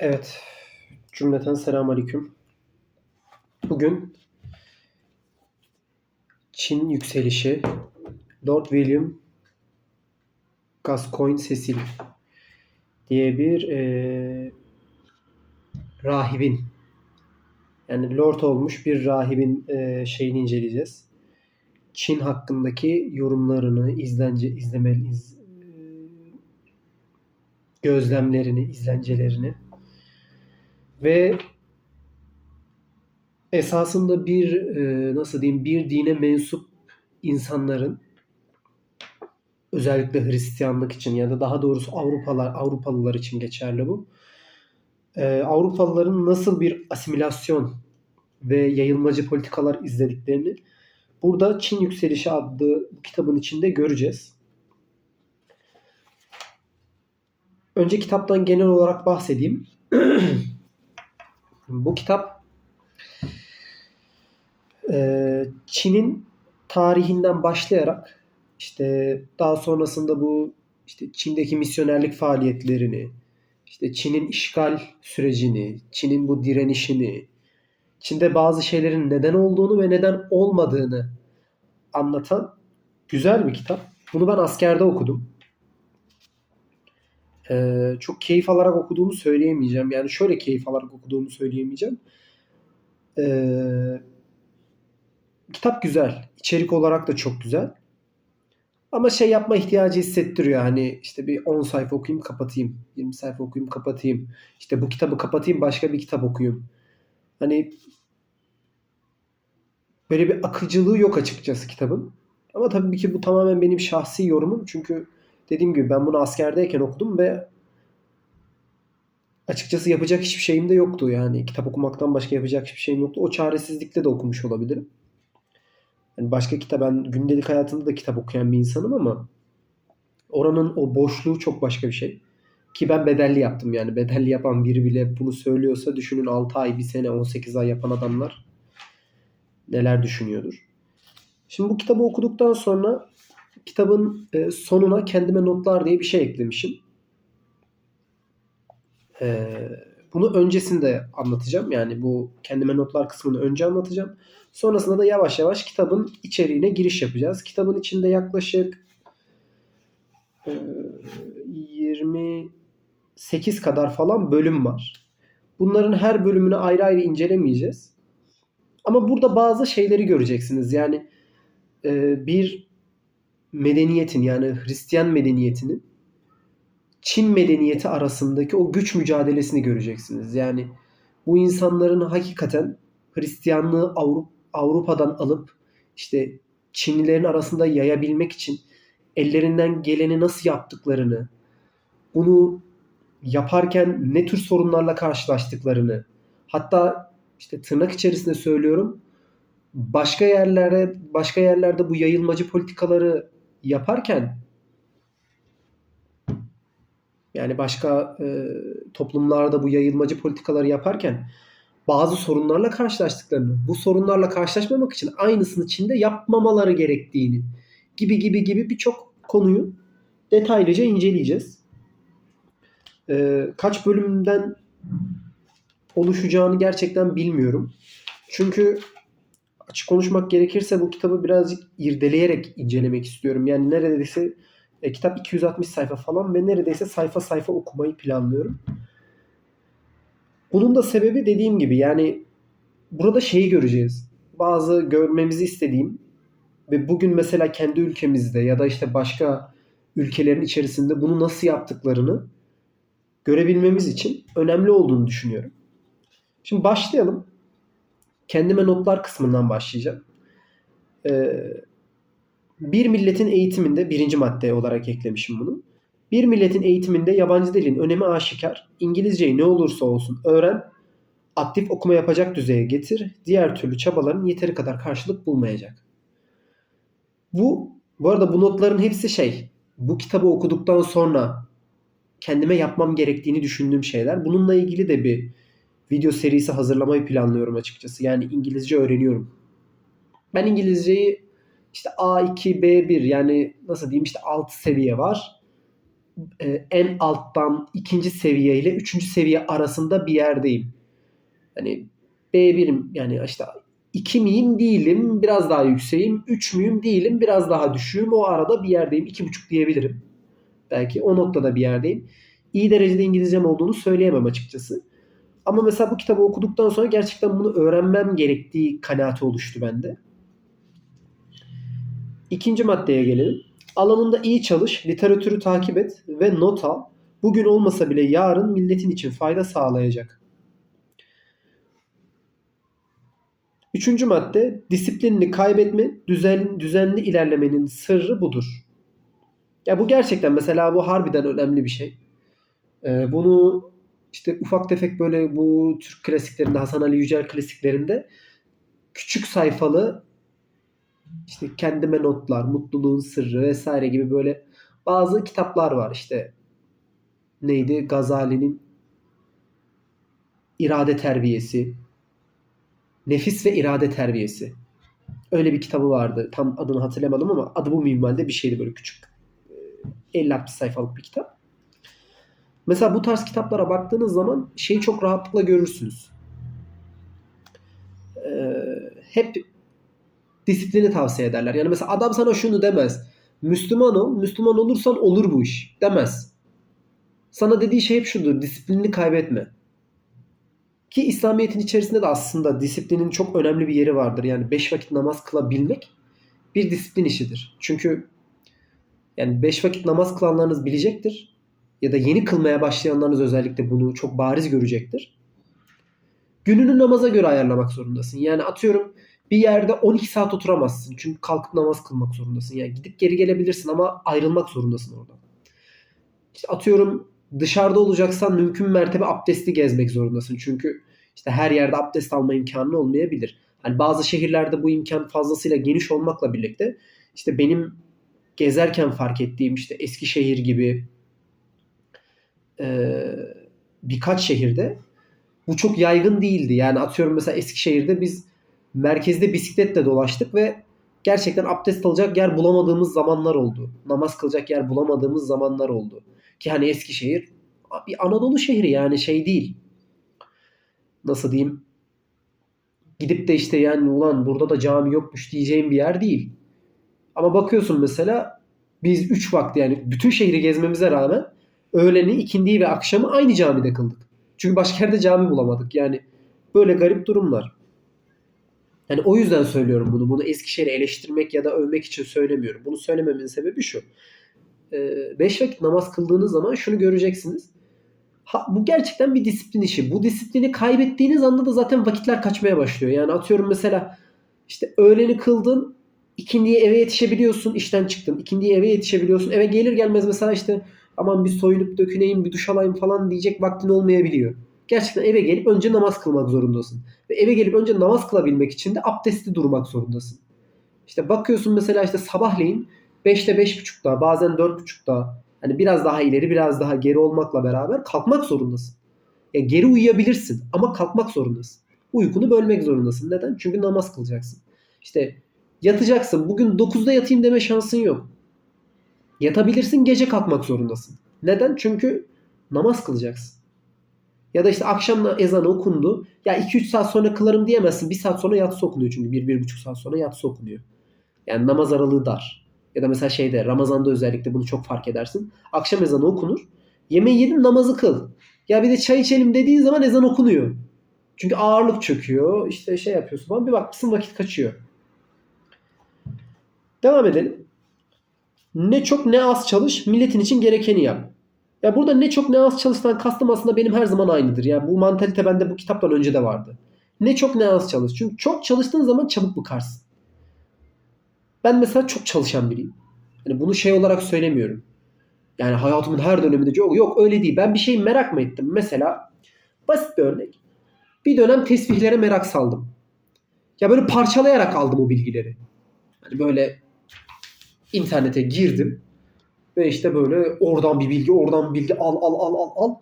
Evet. Cümleten selamun aleyküm. Bugün Çin yükselişi Lord William Gascoigne Cecil diye bir eee, rahibin yani Lord olmuş bir rahibin eee, şeyini inceleyeceğiz. Çin hakkındaki yorumlarını, izlence, izlemeli, iz- eee, gözlemlerini, izlencelerini ve esasında bir e, nasıl diyeyim bir dine mensup insanların özellikle Hristiyanlık için ya da daha doğrusu Avrupalar Avrupalılar için geçerli bu. E, Avrupalıların nasıl bir asimilasyon ve yayılmacı politikalar izlediklerini burada Çin Yükselişi adlı bu kitabın içinde göreceğiz. Önce kitaptan genel olarak bahsedeyim. Bu kitap e, Çin'in tarihinden başlayarak işte daha sonrasında bu işte Çin'deki misyonerlik faaliyetlerini, işte Çin'in işgal sürecini, Çin'in bu direnişini, Çin'de bazı şeylerin neden olduğunu ve neden olmadığını anlatan güzel bir kitap. Bunu ben askerde okudum. Ee, çok keyif alarak okuduğumu söyleyemeyeceğim. Yani şöyle keyif alarak okuduğumu söyleyemeyeceğim. Ee, kitap güzel. İçerik olarak da çok güzel. Ama şey yapma ihtiyacı hissettiriyor. Hani işte bir 10 sayfa okuyayım kapatayım. 20 sayfa okuyayım kapatayım. İşte bu kitabı kapatayım başka bir kitap okuyayım. Hani böyle bir akıcılığı yok açıkçası kitabın. Ama tabii ki bu tamamen benim şahsi yorumum. Çünkü dediğim gibi ben bunu askerdeyken okudum ve açıkçası yapacak hiçbir şeyim de yoktu. Yani kitap okumaktan başka yapacak hiçbir şeyim yoktu. O çaresizlikle de okumuş olabilirim. Yani başka kitap ben gündelik hayatımda da kitap okuyan bir insanım ama oranın o boşluğu çok başka bir şey. Ki ben bedelli yaptım yani. Bedelli yapan biri bile bunu söylüyorsa düşünün 6 ay, 1 sene, 18 ay yapan adamlar neler düşünüyordur. Şimdi bu kitabı okuduktan sonra kitabın e, sonuna kendime notlar diye bir şey eklemişim. E, bunu öncesinde anlatacağım. Yani bu kendime notlar kısmını önce anlatacağım. Sonrasında da yavaş yavaş kitabın içeriğine giriş yapacağız. Kitabın içinde yaklaşık e, 28 kadar falan bölüm var. Bunların her bölümünü ayrı ayrı incelemeyeceğiz. Ama burada bazı şeyleri göreceksiniz. Yani e, bir medeniyetin yani Hristiyan medeniyetinin Çin medeniyeti arasındaki o güç mücadelesini göreceksiniz. Yani bu insanların hakikaten Hristiyanlığı Avrupa, Avrupa'dan alıp işte Çinlilerin arasında yayabilmek için ellerinden geleni nasıl yaptıklarını, bunu yaparken ne tür sorunlarla karşılaştıklarını, hatta işte tırnak içerisinde söylüyorum, başka yerlere başka yerlerde bu yayılmacı politikaları yaparken yani başka e, toplumlarda bu yayılmacı politikaları yaparken bazı sorunlarla karşılaştıklarını, bu sorunlarla karşılaşmamak için aynısını Çin'de yapmamaları gerektiğini gibi gibi gibi birçok konuyu detaylıca inceleyeceğiz. E, kaç bölümden oluşacağını gerçekten bilmiyorum. Çünkü açık konuşmak gerekirse bu kitabı birazcık irdeleyerek incelemek istiyorum. Yani neredeyse e, kitap 260 sayfa falan ve neredeyse sayfa sayfa okumayı planlıyorum. Bunun da sebebi dediğim gibi yani burada şeyi göreceğiz. Bazı görmemizi istediğim ve bugün mesela kendi ülkemizde ya da işte başka ülkelerin içerisinde bunu nasıl yaptıklarını görebilmemiz için önemli olduğunu düşünüyorum. Şimdi başlayalım. Kendime notlar kısmından başlayacağım. Ee, bir milletin eğitiminde birinci madde olarak eklemişim bunu. Bir milletin eğitiminde yabancı dilin önemi aşikar. İngilizceyi ne olursa olsun öğren. Aktif okuma yapacak düzeye getir. Diğer türlü çabaların yeteri kadar karşılık bulmayacak. Bu bu arada bu notların hepsi şey. Bu kitabı okuduktan sonra kendime yapmam gerektiğini düşündüğüm şeyler. Bununla ilgili de bir video serisi hazırlamayı planlıyorum açıkçası. Yani İngilizce öğreniyorum. Ben İngilizceyi işte A2, B1 yani nasıl diyeyim işte alt seviye var. e, en alttan ikinci seviye ile üçüncü seviye arasında bir yerdeyim. Hani B1'im yani işte 2 miyim değilim biraz daha yükseğim. 3 müyüm değilim biraz daha düşüğüm. O arada bir yerdeyim. 2,5 diyebilirim. Belki o noktada bir yerdeyim. İyi derecede İngilizcem olduğunu söyleyemem açıkçası. Ama mesela bu kitabı okuduktan sonra gerçekten bunu öğrenmem gerektiği kanaati oluştu bende. İkinci maddeye gelelim. Alanında iyi çalış, literatürü takip et ve not al. Bugün olmasa bile yarın milletin için fayda sağlayacak. Üçüncü madde disiplinini kaybetme, düzen, düzenli ilerlemenin sırrı budur. Ya bu gerçekten mesela bu harbiden önemli bir şey. Ee, bunu işte ufak tefek böyle bu Türk klasiklerinde Hasan Ali Yücel klasiklerinde küçük sayfalı işte kendime notlar, mutluluğun sırrı vesaire gibi böyle bazı kitaplar var işte. Neydi? Gazali'nin irade terbiyesi. Nefis ve irade terbiyesi. Öyle bir kitabı vardı. Tam adını hatırlamadım ama adı bu minvalde bir şeydi böyle küçük. 50-60 sayfalık bir kitap. Mesela bu tarz kitaplara baktığınız zaman şeyi çok rahatlıkla görürsünüz. Ee, hep disiplini tavsiye ederler. Yani mesela adam sana şunu demez. Müslüman ol, Müslüman olursan olur bu iş demez. Sana dediği şey hep şudur. Disiplinini kaybetme. Ki İslamiyet'in içerisinde de aslında disiplinin çok önemli bir yeri vardır. Yani beş vakit namaz kılabilmek bir disiplin işidir. Çünkü yani beş vakit namaz kılanlarınız bilecektir. Ya da yeni kılmaya başlayanlarınız özellikle bunu çok bariz görecektir. Gününü namaza göre ayarlamak zorundasın. Yani atıyorum bir yerde 12 saat oturamazsın. Çünkü kalkıp namaz kılmak zorundasın. Yani gidip geri gelebilirsin ama ayrılmak zorundasın orada. İşte atıyorum dışarıda olacaksan mümkün mertebe abdestli gezmek zorundasın. Çünkü işte her yerde abdest alma imkanı olmayabilir. Hani bazı şehirlerde bu imkan fazlasıyla geniş olmakla birlikte işte benim gezerken fark ettiğim işte Eskişehir gibi e, birkaç şehirde bu çok yaygın değildi. Yani atıyorum mesela Eskişehir'de biz merkezde bisikletle dolaştık ve gerçekten abdest alacak yer bulamadığımız zamanlar oldu. Namaz kılacak yer bulamadığımız zamanlar oldu. Ki hani Eskişehir bir Anadolu şehri yani şey değil. Nasıl diyeyim? Gidip de işte yani ulan burada da cami yokmuş diyeceğim bir yer değil. Ama bakıyorsun mesela biz 3 vakti yani bütün şehri gezmemize rağmen öğleni, ikindiyi ve akşamı aynı camide kıldık. Çünkü başka yerde cami bulamadık. Yani böyle garip durumlar. Yani o yüzden söylüyorum bunu. Bunu Eskişehir'i eleştirmek ya da övmek için söylemiyorum. Bunu söylememin sebebi şu. 5 vakit namaz kıldığınız zaman şunu göreceksiniz. Ha, bu gerçekten bir disiplin işi. Bu disiplini kaybettiğiniz anda da zaten vakitler kaçmaya başlıyor. Yani atıyorum mesela işte öğleni kıldın, ikindiye eve yetişebiliyorsun, işten çıktın. İkindiye eve yetişebiliyorsun. Eve gelir gelmez mesela işte aman bir soyunup döküneyim, bir duş alayım falan diyecek vaktin olmayabiliyor. Gerçekten eve gelip önce namaz kılmak zorundasın. Ve eve gelip önce namaz kılabilmek için de abdestli durmak zorundasın. İşte bakıyorsun mesela işte sabahleyin 5'te 5.30'da bazen 4.30'da hani biraz daha ileri biraz daha geri olmakla beraber kalkmak zorundasın. Yani geri uyuyabilirsin ama kalkmak zorundasın. Uykunu bölmek zorundasın. Neden? Çünkü namaz kılacaksın. İşte yatacaksın. Bugün 9'da yatayım deme şansın yok. Yatabilirsin gece kalkmak zorundasın. Neden? Çünkü namaz kılacaksın. Ya da işte akşam ezanı okundu. Ya 2-3 saat sonra kılarım diyemezsin. 1 saat sonra yatsı okunuyor çünkü. 1-1,5 saat sonra yatsı okunuyor. Yani namaz aralığı dar. Ya da mesela şeyde Ramazan'da özellikle bunu çok fark edersin. Akşam ezanı okunur. Yemeği yedim namazı kıl. Ya bir de çay içelim dediğin zaman ezan okunuyor. Çünkü ağırlık çöküyor. İşte şey yapıyorsun falan. Bir bakmışsın vakit kaçıyor. Devam edelim. Ne çok ne az çalış. Milletin için gerekeni yap. Ya burada ne çok ne az çalıştan kastım aslında benim her zaman aynıdır. Yani bu mantalite bende bu kitaptan önce de vardı. Ne çok ne az çalış. Çünkü çok çalıştığın zaman çabuk bıkarsın. Ben mesela çok çalışan biriyim. Yani bunu şey olarak söylemiyorum. Yani hayatımın her döneminde yok, yok öyle değil. Ben bir şeyi merak mı ettim? Mesela basit bir örnek. Bir dönem tesbihlere merak saldım. Ya böyle parçalayarak aldım o bilgileri. Hani böyle internete girdim. Ve işte böyle oradan bir bilgi, oradan bir bilgi al al al al al.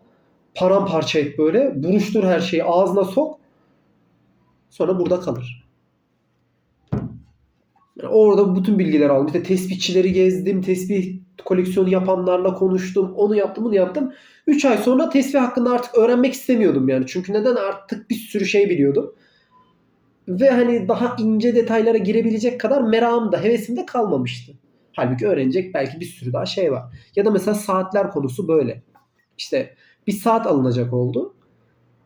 Paramparça et böyle. Buruştur her şeyi ağzına sok. Sonra burada kalır. Yani orada bütün bilgiler aldım. İşte tespihçileri gezdim. Tesbih koleksiyonu yapanlarla konuştum. Onu yaptım, bunu yaptım. 3 ay sonra tesbih hakkında artık öğrenmek istemiyordum yani. Çünkü neden? Artık bir sürü şey biliyordum. Ve hani daha ince detaylara girebilecek kadar merakım da hevesim de kalmamıştı. Halbuki öğrenecek belki bir sürü daha şey var. Ya da mesela saatler konusu böyle. İşte bir saat alınacak oldu.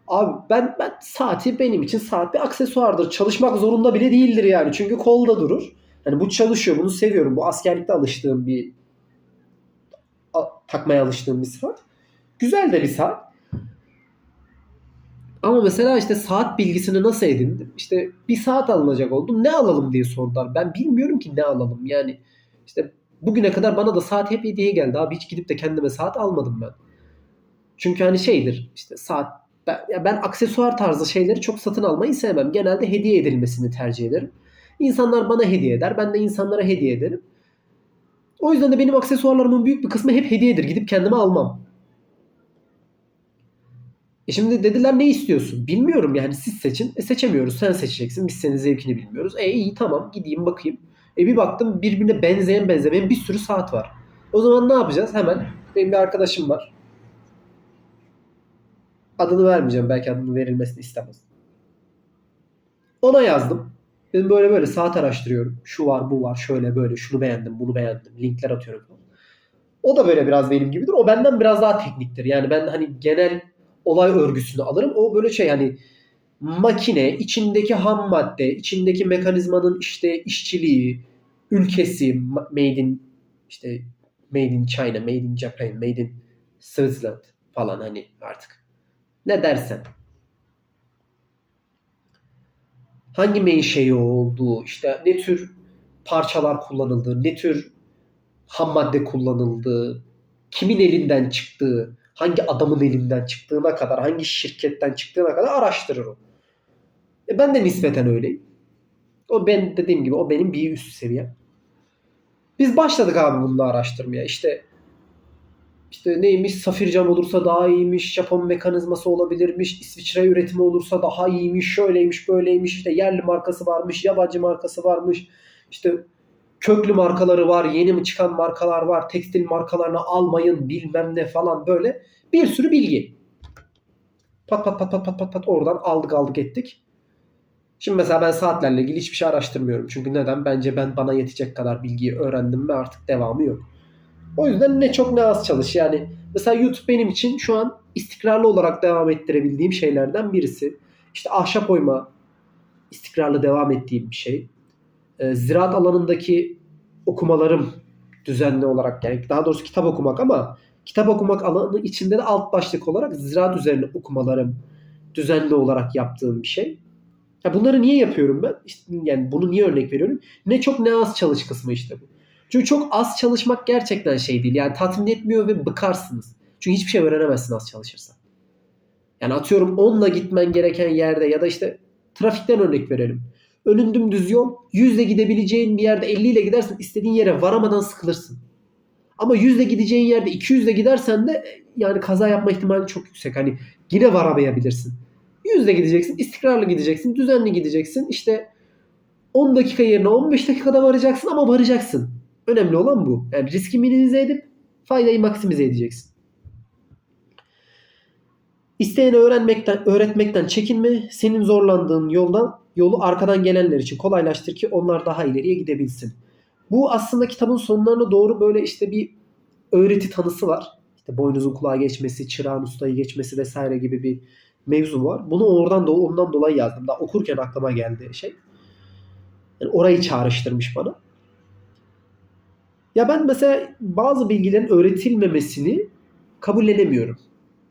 Abi ben ben saati benim için saat bir aksesuardır. Çalışmak zorunda bile değildir yani. Çünkü kolda durur. Hani bu çalışıyor. Bunu seviyorum. Bu askerlikte alıştığım bir a- takmaya alıştığım bir saat. Güzel de bir saat. Ama mesela işte saat bilgisini nasıl edindim? İşte bir saat alınacak oldu. Ne alalım diye sordular. Ben bilmiyorum ki ne alalım. Yani işte bugüne kadar bana da saat hep hediye geldi. Abi hiç gidip de kendime saat almadım ben. Çünkü hani şeydir işte saat ben, ya ben aksesuar tarzı şeyleri çok satın almayı sevmem. Genelde hediye edilmesini tercih ederim. İnsanlar bana hediye eder. Ben de insanlara hediye ederim. O yüzden de benim aksesuarlarımın büyük bir kısmı hep hediyedir. Gidip kendime almam. E şimdi dediler ne istiyorsun? Bilmiyorum yani siz seçin. E seçemiyoruz. Sen seçeceksin. Biz senin zevkini bilmiyoruz. E iyi tamam gideyim bakayım. E bir baktım birbirine benzeyen benzemeyen bir sürü saat var. O zaman ne yapacağız? Hemen benim bir arkadaşım var. Adını vermeyeceğim. Belki adını verilmesini istemez. Ona yazdım. Dedim böyle böyle saat araştırıyorum. Şu var bu var şöyle böyle şunu beğendim bunu beğendim. Linkler atıyorum. O da böyle biraz benim gibidir. O benden biraz daha tekniktir. Yani ben hani genel olay örgüsünü alırım. O böyle şey hani makine, içindeki ham madde, içindeki mekanizmanın işte işçiliği, ülkesi, made in işte made in China, made in Japan, made in Switzerland falan hani artık. Ne dersen. Hangi menşei olduğu, işte ne tür parçalar kullanıldığı, ne tür ham madde kullanıldığı, kimin elinden çıktığı, hangi adamın elinden çıktığına kadar, hangi şirketten çıktığına kadar araştırırım. E ben de nispeten öyleyim. O ben dediğim gibi o benim bir üst seviyem. Biz başladık abi bunu araştırmaya. İşte işte neymiş safir cam olursa daha iyiymiş, Japon mekanizması olabilirmiş, İsviçre üretimi olursa daha iyiymiş, şöyleymiş, böyleymiş, işte yerli markası varmış, yabancı markası varmış, işte köklü markaları var, yeni mi çıkan markalar var, tekstil markalarını almayın bilmem ne falan böyle bir sürü bilgi. Pat pat pat pat pat pat pat oradan aldık aldık ettik. Şimdi mesela ben saatlerle ilgili hiçbir şey araştırmıyorum. Çünkü neden? Bence ben bana yetecek kadar bilgiyi öğrendim ve artık devamı yok. O yüzden ne çok ne az çalış. Yani mesela YouTube benim için şu an istikrarlı olarak devam ettirebildiğim şeylerden birisi. İşte ahşap oyma istikrarlı devam ettiğim bir şey. Ee, ziraat alanındaki okumalarım düzenli olarak yani daha doğrusu kitap okumak ama kitap okumak alanı içinde de alt başlık olarak ziraat üzerine okumalarım düzenli olarak yaptığım bir şey. Ya bunları niye yapıyorum ben? İşte yani bunu niye örnek veriyorum? Ne çok ne az çalış kısmı işte bu. Çünkü çok az çalışmak gerçekten şey değil. Yani tatmin etmiyor ve bıkarsınız. Çünkü hiçbir şey öğrenemezsin az çalışırsan. Yani atıyorum 10'la gitmen gereken yerde ya da işte trafikten örnek verelim. Önün dümdüz yol. 100 ile gidebileceğin bir yerde 50 ile gidersen istediğin yere varamadan sıkılırsın. Ama 100 ile gideceğin yerde 200 ile gidersen de yani kaza yapma ihtimali çok yüksek. Hani yine varamayabilirsin. 100 ile gideceksin, istikrarlı gideceksin, düzenli gideceksin. İşte 10 dakika yerine 15 dakikada varacaksın ama varacaksın. Önemli olan bu. Yani riski minimize edip faydayı maksimize edeceksin. İsteyene öğrenmekten, öğretmekten çekinme. Senin zorlandığın yoldan yolu arkadan gelenler için kolaylaştır ki onlar daha ileriye gidebilsin. Bu aslında kitabın sonlarına doğru böyle işte bir öğreti tanısı var. İşte boynuzun kulağa geçmesi, çırağın ustayı geçmesi vesaire gibi bir mevzu var. Bunu oradan da ondan dolayı yazdım. Daha okurken aklıma geldi şey. Yani orayı çağrıştırmış bana. Ya ben mesela bazı bilgilerin öğretilmemesini kabullenemiyorum.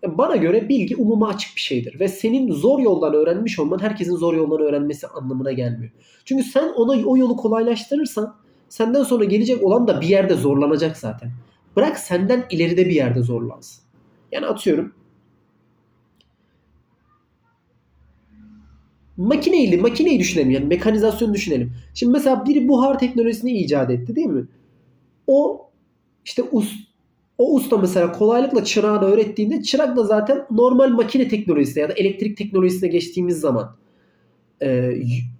Bana göre bilgi umuma açık bir şeydir. Ve senin zor yoldan öğrenmiş olman herkesin zor yoldan öğrenmesi anlamına gelmiyor. Çünkü sen ona o yolu kolaylaştırırsan senden sonra gelecek olan da bir yerde zorlanacak zaten. Bırak senden ileride bir yerde zorlansın. Yani atıyorum makineyi, makineyi düşünelim yani mekanizasyon düşünelim. Şimdi mesela biri buhar teknolojisini icat etti değil mi? O işte us, o usta mesela kolaylıkla çırağına öğrettiğinde çırak da zaten normal makine teknolojisine ya da elektrik teknolojisine geçtiğimiz zaman e,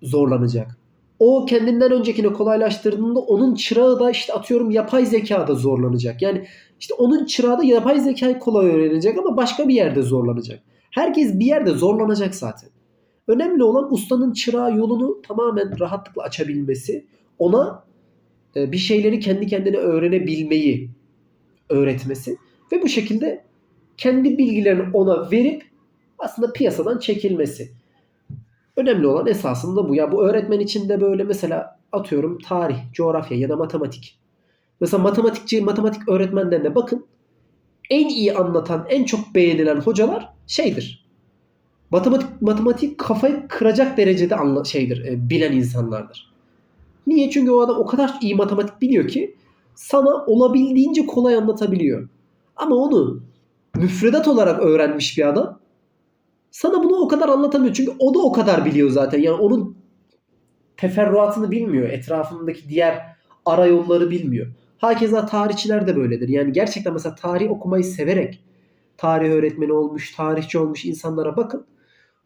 zorlanacak. o kendinden öncekini kolaylaştırdığında onun çırağı da işte atıyorum yapay zekada zorlanacak. Yani işte onun çırağı da yapay zekayı kolay öğrenecek ama başka bir yerde zorlanacak. Herkes bir yerde zorlanacak zaten. Önemli olan ustanın çırağı yolunu tamamen rahatlıkla açabilmesi. Ona e, bir şeyleri kendi kendine öğrenebilmeyi öğretmesi ve bu şekilde kendi bilgilerini ona verip aslında piyasadan çekilmesi. Önemli olan esasında bu. Ya bu öğretmen için de böyle mesela atıyorum tarih, coğrafya ya da matematik. Mesela matematikçi, matematik öğretmenlerine bakın. En iyi anlatan, en çok beğenilen hocalar şeydir. Matematik matematik kafayı kıracak derecede anla, şeydir, e, bilen insanlardır. Niye? Çünkü o adam o kadar iyi matematik biliyor ki sana olabildiğince kolay anlatabiliyor. Ama onu müfredat olarak öğrenmiş bir adam sana bunu o kadar anlatamıyor. Çünkü o da o kadar biliyor zaten. Yani onun teferruatını bilmiyor. Etrafındaki diğer ara yolları bilmiyor. Hakeza tarihçiler de böyledir. Yani gerçekten mesela tarih okumayı severek tarih öğretmeni olmuş, tarihçi olmuş insanlara bakın.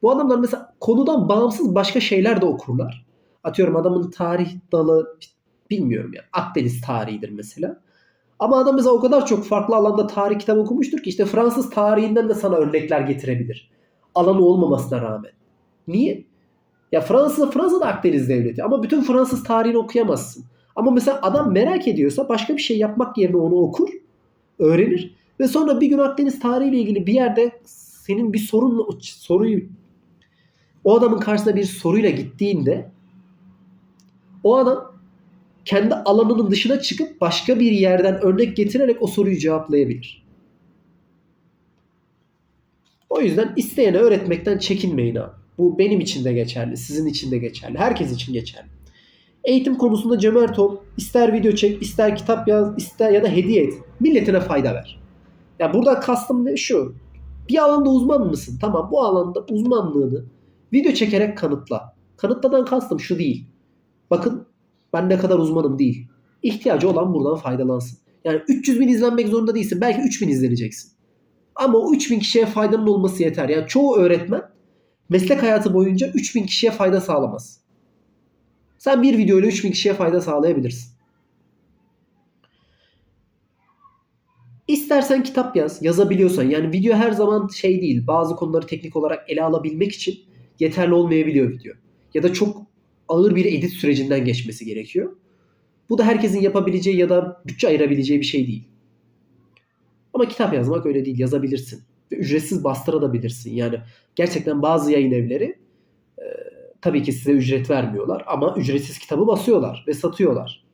Bu adamlar mesela konudan bağımsız başka şeyler de okurlar. Atıyorum adamın tarih dalı bilmiyorum ya Akdeniz tarihidir mesela. Ama adam mesela o kadar çok farklı alanda tarih kitabı okumuştur ki işte Fransız tarihinden de sana örnekler getirebilir. Alanı olmamasına rağmen. Niye? Ya Fransa Fransa da Akdeniz devleti ama bütün Fransız tarihini okuyamazsın. Ama mesela adam merak ediyorsa başka bir şey yapmak yerine onu okur, öğrenir ve sonra bir gün Akdeniz tarihiyle ilgili bir yerde senin bir sorunla soruyu o adamın karşısına bir soruyla gittiğinde o adam kendi alanının dışına çıkıp başka bir yerden örnek getirerek o soruyu cevaplayabilir. O yüzden isteyene öğretmekten çekinmeyin abi. Bu benim için de geçerli, sizin için de geçerli, herkes için geçerli. Eğitim konusunda cömert ol, ister video çek, ister kitap yaz, ister ya da hediye et. Milletine fayda ver. Ya burada kastım ne şu. Bir alanda uzman mısın? Tamam bu alanda uzmanlığını video çekerek kanıtla. Kanıtladan kastım şu değil. Bakın ben ne kadar uzmanım değil. İhtiyacı olan buradan faydalansın. Yani 300 bin izlenmek zorunda değilsin. Belki 3000 izleneceksin. Ama o 3000 kişiye faydanın olması yeter. Yani çoğu öğretmen meslek hayatı boyunca 3000 kişiye fayda sağlamaz. Sen bir video ile 3000 kişiye fayda sağlayabilirsin. İstersen kitap yaz, yazabiliyorsan. Yani video her zaman şey değil. Bazı konuları teknik olarak ele alabilmek için yeterli olmayabiliyor video. Ya da çok ağır bir edit sürecinden geçmesi gerekiyor. Bu da herkesin yapabileceği ya da bütçe ayırabileceği bir şey değil. Ama kitap yazmak öyle değil. Yazabilirsin. Ve ücretsiz bastırabilirsin. Yani gerçekten bazı yayın evleri e, tabii ki size ücret vermiyorlar ama ücretsiz kitabı basıyorlar ve satıyorlar.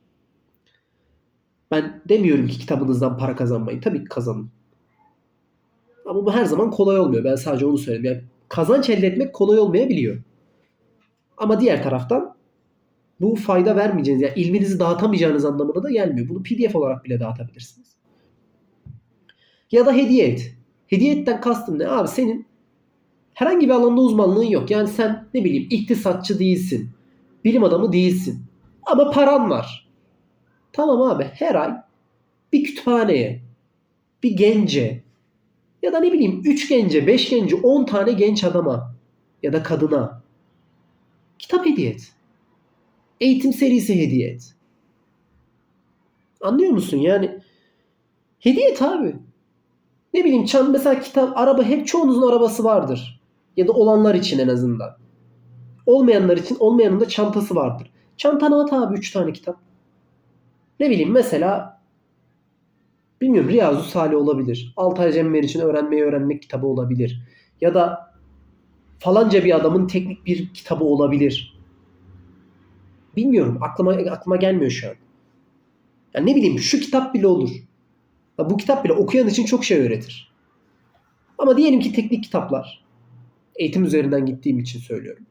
Ben demiyorum ki kitabınızdan para kazanmayın. Tabii ki kazanın. Ama bu her zaman kolay olmuyor. Ben sadece onu söyleyeyim. Yani kazanç elde etmek kolay olmayabiliyor. Ama diğer taraftan bu fayda vermeyeceğiniz, yani ilminizi dağıtamayacağınız anlamına da gelmiyor. Bunu PDF olarak bile dağıtabilirsiniz. Ya da hediye et. Hediye etten kastım ne? Abi senin herhangi bir alanda uzmanlığın yok. Yani sen ne bileyim iktisatçı değilsin. Bilim adamı değilsin. Ama paran var. Tamam abi her ay bir kütüphaneye, bir gence ya da ne bileyim 3 gence, 5 gence, 10 tane genç adama ya da kadına kitap hediye et. Eğitim serisi hediye et. Anlıyor musun? Yani hediye et abi. Ne bileyim çan mesela kitap, araba hep çoğunuzun arabası vardır. Ya da olanlar için en azından. Olmayanlar için olmayanın da çantası vardır. Çantana at abi 3 tane kitap. Ne bileyim mesela bilmiyorum Riyazu Salih olabilir. Altay Cemmer için öğrenmeyi öğrenmek kitabı olabilir. Ya da falanca bir adamın teknik bir kitabı olabilir. Bilmiyorum. Aklıma aklıma gelmiyor şu an. Yani ne bileyim şu kitap bile olur. Bu kitap bile okuyan için çok şey öğretir. Ama diyelim ki teknik kitaplar. Eğitim üzerinden gittiğim için söylüyorum.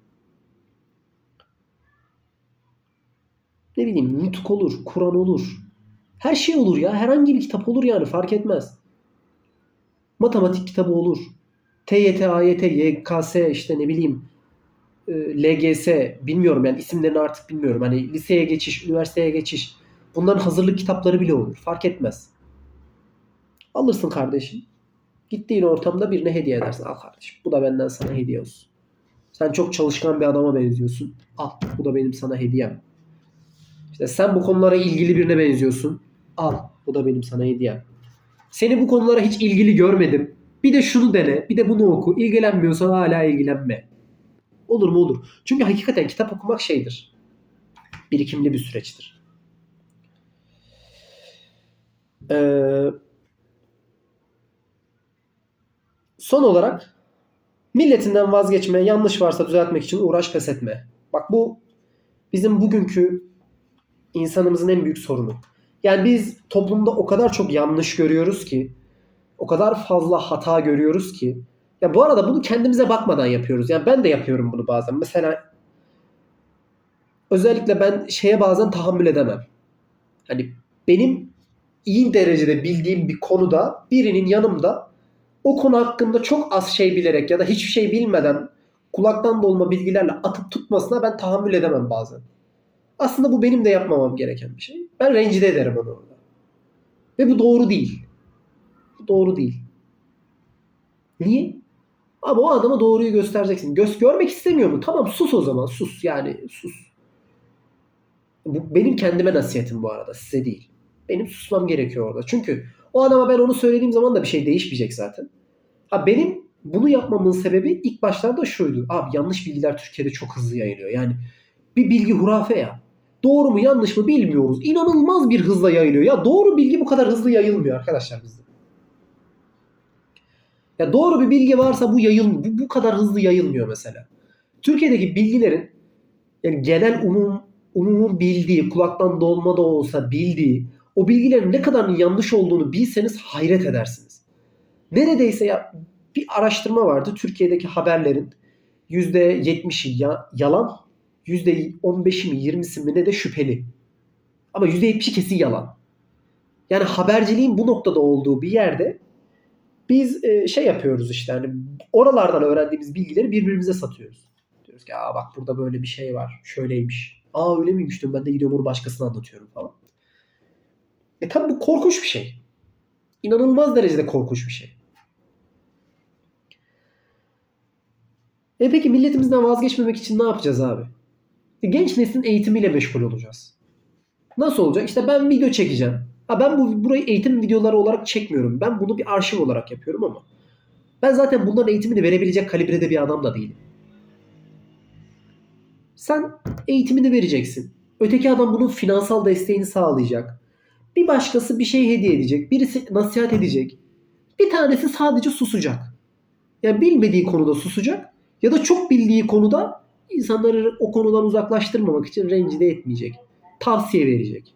Ne bileyim nutuk olur, Kur'an olur. Her şey olur ya. Herhangi bir kitap olur yani fark etmez. Matematik kitabı olur. TYT, AYT, YKS işte ne bileyim e, LGS bilmiyorum yani isimlerini artık bilmiyorum. Hani liseye geçiş, üniversiteye geçiş. Bunların hazırlık kitapları bile olur. Fark etmez. Alırsın kardeşim. Gittiğin ortamda birine hediye edersin. Al kardeşim bu da benden sana hediye olsun. Sen çok çalışkan bir adama benziyorsun. Al bu da benim sana hediyem. İşte sen bu konulara ilgili birine benziyorsun. Al bu da benim sana hediyem. Seni bu konulara hiç ilgili görmedim. Bir de şunu dene, bir de bunu oku. İlgilenmiyorsan hala ilgilenme. Olur mu olur. Çünkü hakikaten kitap okumak şeydir. Birikimli bir süreçtir. Ee, son olarak milletinden vazgeçme, yanlış varsa düzeltmek için uğraş pes etme. Bak bu bizim bugünkü insanımızın en büyük sorunu. Yani biz toplumda o kadar çok yanlış görüyoruz ki, o kadar fazla hata görüyoruz ki. Ya bu arada bunu kendimize bakmadan yapıyoruz. Yani ben de yapıyorum bunu bazen. Mesela özellikle ben şeye bazen tahammül edemem. Hani benim iyi derecede bildiğim bir konuda birinin yanımda o konu hakkında çok az şey bilerek ya da hiçbir şey bilmeden kulaktan dolma bilgilerle atıp tutmasına ben tahammül edemem bazen. Aslında bu benim de yapmamam gereken bir şey. Ben rencide ederim onu orada. Ve bu doğru değil. Bu doğru değil. Niye? Ama o adama doğruyu göstereceksin. Göz görmek istemiyor mu? Tamam sus o zaman. Sus yani sus. Bu benim kendime nasihatim bu arada. Size değil. Benim susmam gerekiyor orada. Çünkü o adama ben onu söylediğim zaman da bir şey değişmeyecek zaten. Ha benim bunu yapmamın sebebi ilk başlarda şuydu. Abi yanlış bilgiler Türkiye'de çok hızlı yayılıyor. Yani bir bilgi hurafe ya. Doğru mu yanlış mı bilmiyoruz. İnanılmaz bir hızla yayılıyor. Ya doğru bilgi bu kadar hızlı yayılmıyor arkadaşlar bizde. Ya doğru bir bilgi varsa bu yayıl bu, bu kadar hızlı yayılmıyor mesela. Türkiye'deki bilgilerin yani genel umum umumun bildiği, kulaktan dolma da olsa bildiği o bilgilerin ne kadar yanlış olduğunu bilseniz hayret edersiniz. Neredeyse ya bir araştırma vardı. Türkiye'deki haberlerin %70'i ya, yalan, %15'i mi 20'si mi ne de şüpheli. Ama %70'i kesin yalan. Yani haberciliğin bu noktada olduğu bir yerde biz e, şey yapıyoruz işte hani oralardan öğrendiğimiz bilgileri birbirimize satıyoruz. Diyoruz ki Aa, bak burada böyle bir şey var. Şöyleymiş. Aa öyle miymiş diyorum ben de gidiyorum onu başkasına anlatıyorum falan. E tabi bu korkunç bir şey. İnanılmaz derecede korkunç bir şey. E peki milletimizden vazgeçmemek için ne yapacağız abi? Genç neslin eğitimiyle meşgul olacağız. Nasıl olacak? İşte ben video çekeceğim. Ha ben bu burayı eğitim videoları olarak çekmiyorum. Ben bunu bir arşiv olarak yapıyorum ama ben zaten bunların eğitimini verebilecek kalibrede bir adam da değilim. Sen eğitimini vereceksin. Öteki adam bunun finansal desteğini sağlayacak. Bir başkası bir şey hediye edecek. Birisi nasihat edecek. Bir tanesi sadece susacak. Yani bilmediği konuda susacak. Ya da çok bildiği konuda insanları o konudan uzaklaştırmamak için rencide etmeyecek. Tavsiye verecek.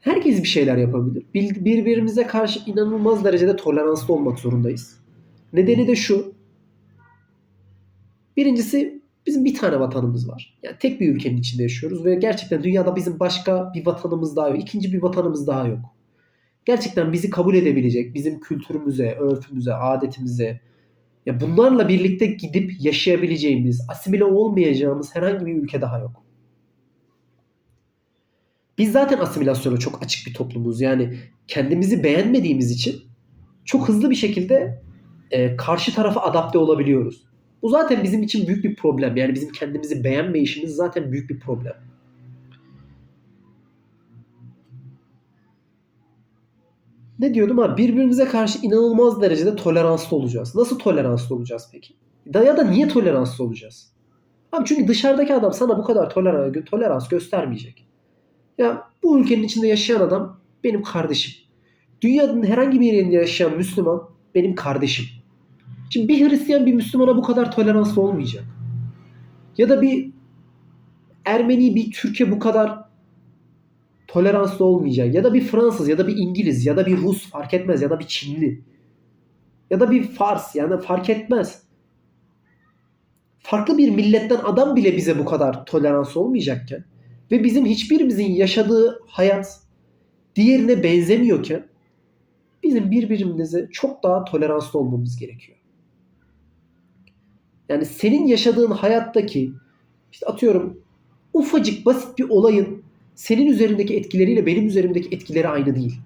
Herkes bir şeyler yapabilir. Birbirimize karşı inanılmaz derecede toleranslı olmak zorundayız. Nedeni de şu. Birincisi bizim bir tane vatanımız var. Yani tek bir ülkenin içinde yaşıyoruz ve gerçekten dünyada bizim başka bir vatanımız daha yok. İkinci bir vatanımız daha yok. Gerçekten bizi kabul edebilecek, bizim kültürümüze, örfümüze, adetimize, ya bunlarla birlikte gidip yaşayabileceğimiz, asimile olmayacağımız herhangi bir ülke daha yok. Biz zaten asimilasyona çok açık bir toplumuz. Yani kendimizi beğenmediğimiz için çok hızlı bir şekilde e, karşı tarafa adapte olabiliyoruz. Bu zaten bizim için büyük bir problem. Yani bizim kendimizi beğenme işimiz zaten büyük bir problem. Ne diyordum abi? Birbirimize karşı inanılmaz derecede toleranslı olacağız. Nasıl toleranslı olacağız peki? Ya da niye toleranslı olacağız? Abi çünkü dışarıdaki adam sana bu kadar tolerans, tolerans göstermeyecek. Ya bu ülkenin içinde yaşayan adam benim kardeşim. Dünyanın herhangi bir yerinde yaşayan Müslüman benim kardeşim. Şimdi bir Hristiyan bir Müslümana bu kadar toleranslı olmayacak. Ya da bir Ermeni bir Türkiye bu kadar toleranslı olmayacak. Ya da bir Fransız ya da bir İngiliz ya da bir Rus fark etmez ya da bir Çinli. Ya da bir Fars yani fark etmez. Farklı bir milletten adam bile bize bu kadar tolerans olmayacakken ve bizim hiçbirimizin yaşadığı hayat diğerine benzemiyorken bizim birbirimize çok daha toleranslı olmamız gerekiyor. Yani senin yaşadığın hayattaki işte atıyorum ufacık basit bir olayın senin üzerindeki etkileriyle benim üzerimdeki etkileri aynı değil.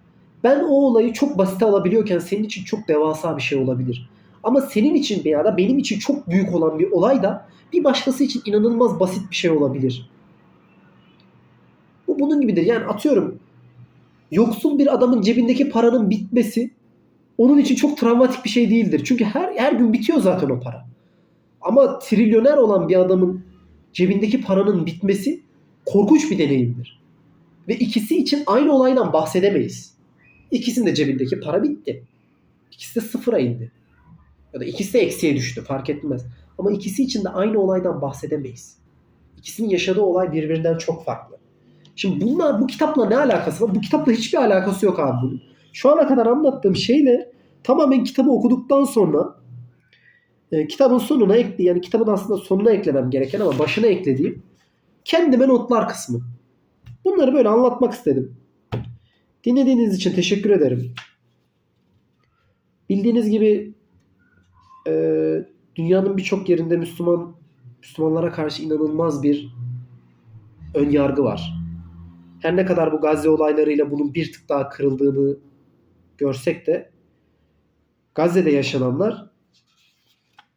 Ben o olayı çok basite alabiliyorken senin için çok devasa bir şey olabilir. Ama senin için veya da benim için çok büyük olan bir olay da bir başkası için inanılmaz basit bir şey olabilir. Bu bunun gibidir. Yani atıyorum yoksul bir adamın cebindeki paranın bitmesi onun için çok travmatik bir şey değildir. Çünkü her her gün bitiyor zaten o para. Ama trilyoner olan bir adamın cebindeki paranın bitmesi korkunç bir deneyimdir. Ve ikisi için aynı olaydan bahsedemeyiz. İkisinin de cebindeki para bitti. İkisi de sıfıra indi. Ya da ikisi de eksiye düştü fark etmez. Ama ikisi için de aynı olaydan bahsedemeyiz. İkisinin yaşadığı olay birbirinden çok farklı. Şimdi bunlar bu kitapla ne alakası var? Bu kitapla hiçbir alakası yok abi bunun. Şu ana kadar anlattığım şeyle tamamen kitabı okuduktan sonra e, kitabın sonuna ekle yani kitabın aslında sonuna eklemem gereken ama başına eklediğim kendime notlar kısmı. Bunları böyle anlatmak istedim. Dinlediğiniz için teşekkür ederim. Bildiğiniz gibi e, dünyanın birçok yerinde Müslüman Müslümanlara karşı inanılmaz bir ön yargı var. Her ne kadar bu Gazze olaylarıyla bunun bir tık daha kırıldığını görsek de Gazze'de yaşananlar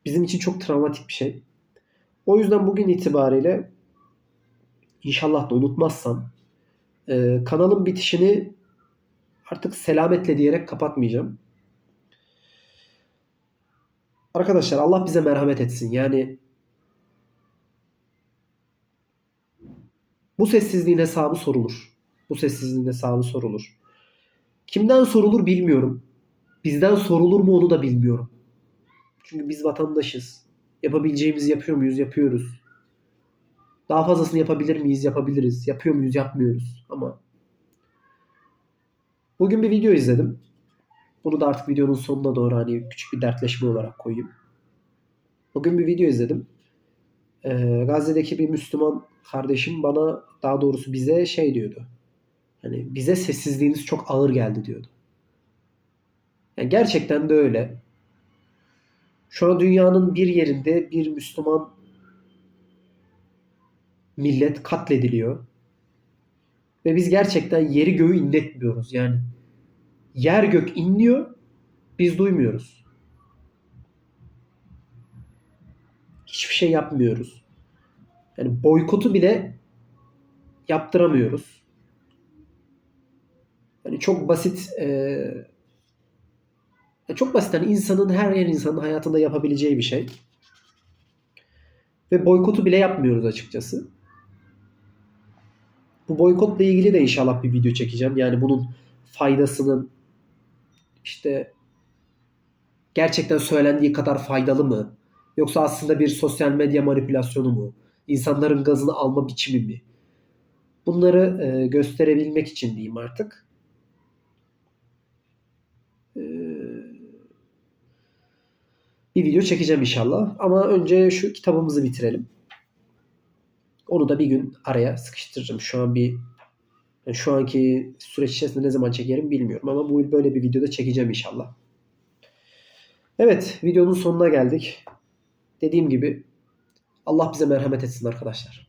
bizim için çok travmatik bir şey. O yüzden bugün itibariyle inşallah da unutmazsam e, kanalın bitişini artık selametle diyerek kapatmayacağım. Arkadaşlar Allah bize merhamet etsin. Yani bu sessizliğin hesabı sorulur. Bu sessizliğin hesabı sorulur. Kimden sorulur bilmiyorum. Bizden sorulur mu onu da bilmiyorum. Çünkü biz vatandaşız. Yapabileceğimizi yapıyor muyuz? Yapıyoruz. Daha fazlasını yapabilir miyiz? Yapabiliriz. Yapıyor muyuz? Yapmıyoruz. Ama bugün bir video izledim. Bunu da artık videonun sonuna doğru hani küçük bir dertleşme olarak koyayım. Bugün bir video izledim. Ee, Gazze'deki bir Müslüman kardeşim bana daha doğrusu bize şey diyordu. Hani bize sessizliğiniz çok ağır geldi diyordu. Yani gerçekten de öyle. Şu an dünyanın bir yerinde bir Müslüman millet katlediliyor. Ve biz gerçekten yeri göğü inletmiyoruz. Yani yer gök inliyor, biz duymuyoruz. Hiçbir şey yapmıyoruz. Yani boykotu bile yaptıramıyoruz. Yani çok basit e, çok basit hani insanın her yer insanın hayatında yapabileceği bir şey. Ve boykotu bile yapmıyoruz açıkçası. Bu boykotla ilgili de inşallah bir video çekeceğim. Yani bunun faydasının işte gerçekten söylendiği kadar faydalı mı? Yoksa aslında bir sosyal medya manipülasyonu mu? İnsanların gazını alma biçimi mi? Bunları e, gösterebilmek için diyeyim artık. E, bir video çekeceğim inşallah. Ama önce şu kitabımızı bitirelim. Onu da bir gün araya sıkıştırırım. Şu an bir yani şu anki süreç içerisinde ne zaman çekerim bilmiyorum ama bu böyle bir videoda çekeceğim inşallah. Evet, videonun sonuna geldik. Dediğim gibi Allah bize merhamet etsin arkadaşlar.